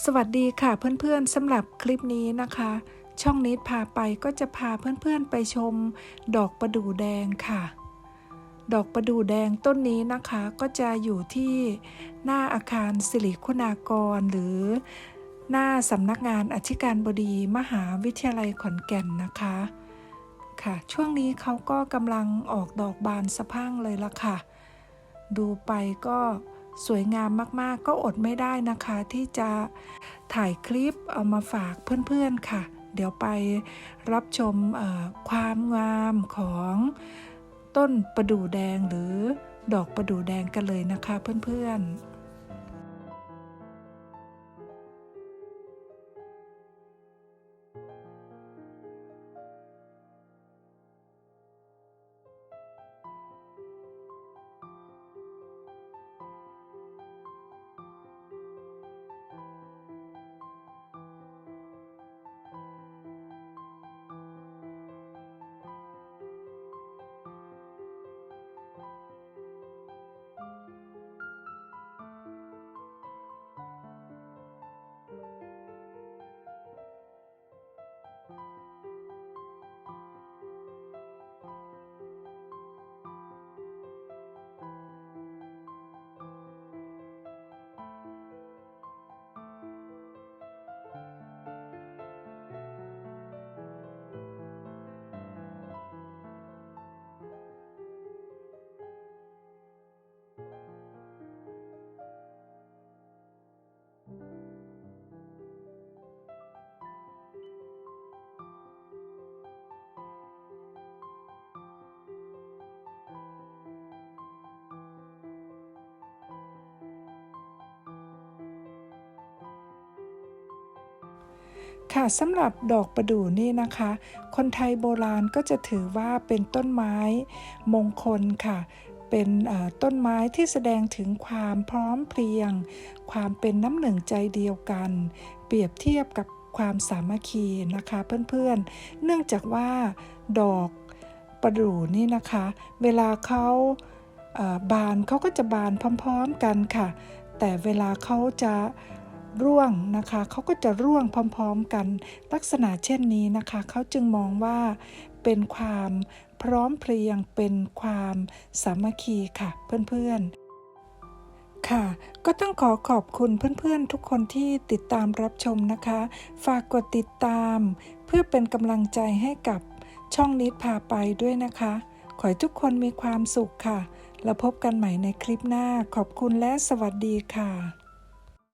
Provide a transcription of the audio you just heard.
สวัสดีค่ะเพื่อนๆสำหรับคลิปนี้นะคะ ช่องนิดพาไปก็จะพาเพื่อนๆไปชม ดอกประดู่แดงค่ะ ดอกประดู่แดงต้นนี้นะคะก็จะอยู่ที่หน้าอาคารสิริคุณากร หรือหน้าสำนักงานอธิการบดีมหาวิทยาลัยขอนแก่นนะคะค่ะ ช่วงนี้เขาก็กำลังออกดอกบานสะพั่งเลยละค่ะ ดูไปก็ สวยงามมากๆ ก็อดไม่ได้นะคะ ที่จะถ่ายคลิปเอามาฝากเพื่อนๆค่ะ เดี๋ยวไปรับชมความงามของต้นประดู่แดงหรือดอกประดู่แดงกันเลยนะคะเพื่อนๆ ค่ะสำหรับดอกประดู่นี่นะคะ คนไทยโบราณก็จะถือว่าเป็นต้นไม้มงคลค่ะ เป็นต้นไม้ที่แสดงถึงความพร้อมเพรียง ความเป็นน้ำหนึ่งใจเดียวกัน เปรียบเทียบกับความสามัคคีนะคะเพื่อนๆ เนื่องจากว่าดอกประดู่นี่นะคะ เวลาเขาบานเขาก็จะบานพร้อม ๆกันค่ะ แต่เวลาเขาจะ ร่วงนะคะเขาก็จะร่วงพร้อมๆกัน ลักษณะเช่นนี้นะคะเขาจึงมองว่าเป็นความพร้อมเพรียงเป็นความสามัคคีค่ะเพื่อนๆค่ะก็ต้องขอขอบคุณเพื่อนๆ ทุกคนที่ติดตามรับชมนะคะ ฝากกดติดตาม เพื่อเป็นกำลังใจให้กับช่องนิดพาไปด้วยนะคะ ขอให้ทุกคนมีความสุขค่ะ แล้วพบกันใหม่ในคลิปหน้าขอบคุณและสวัสดีค่ะ